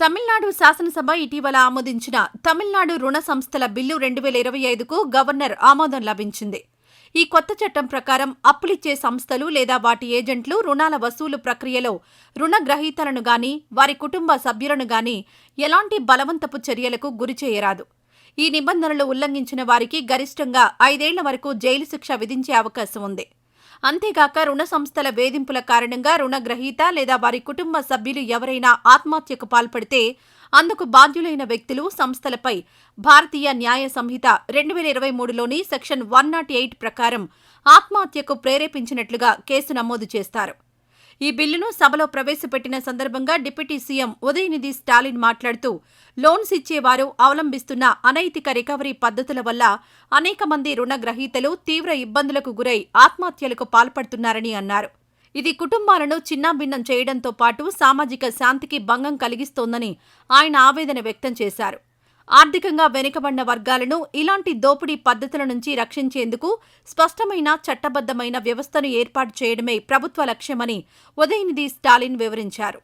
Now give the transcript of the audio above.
తమిళనాడు శాసనసభ ఇటీవల ఆమోదించిన తమిళనాడు రుణ సంస్థల బిల్లు రెండు వేల ఇరవై ఐదుకు గవర్నర్ ఆమోదం లభించింది. ఈ కొత్త చట్టం ప్రకారం అప్పులిచ్చే సంస్థలు లేదా వాటి ఏజెంట్లు రుణాల వసూలు ప్రక్రియలో రుణగ్రహీతలను గాని వారి కుటుంబ సభ్యులను గాని ఎలాంటి బలవంతపు చర్యలకు గురిచేయరాదు ఈ నిబంధనలు ఉల్లంఘించిన వారికి గరిష్టంగా ఐదేళ్ళ వరకు జైలు శిక్ష విధించే అవకాశం ఉంది. అంతేగాక రుణ సంస్థల వేధింపుల కారణంగా రుణగ్రహీత లేదా వారి కుటుంబ సభ్యులు ఎవరైనా ఆత్మహత్యకు పాల్పడితే అందుకు బాధ్యులైన వ్యక్తులు సంస్థలపై భారతీయ న్యాయ సంహిత రెండు వేల ఇరవై మూడులోని సెక్షన్ వన్ నాట్ ఎయిట్ ప్రకారం ఆత్మహత్యకు ప్రేరేపించినట్లుగా కేసు నమోదు చేస్తారు. ఈ బిల్లును సభలో ప్రవేశపెట్టిన సందర్భంగా డిప్యూటీ సీఎం ఉదయనిధి స్టాలిన్ మాట్లాడుతూ లోన్స్ ఇచ్చేవారు అవలంబిస్తున్న అనైతిక రికవరీ పద్ధతుల వల్ల అనేక మంది రుణగ్రహీతలు తీవ్ర ఇబ్బందులకు గురై ఆత్మహత్యలకు పాల్పడుతున్నారని అన్నారు. ఇది కుటుంబాలను చిన్నాభిన్నం చేయడంతో పాటు సామాజిక శాంతికి భంగం కలిగిస్తోందని ఆయన ఆవేదన వ్యక్తం చేశారు. ఆర్థికంగా వెనుకబడిన వర్గాలను ఇలాంటి దోపిడీ పద్ధతుల నుంచి రక్షించేందుకు స్పష్టమైన చట్టబద్దమైన వ్యవస్థను ఏర్పాటు చేయడమే ప్రభుత్వ లక్ష్యమని ఉదయనిధి స్టాలిన్ వివరించారు.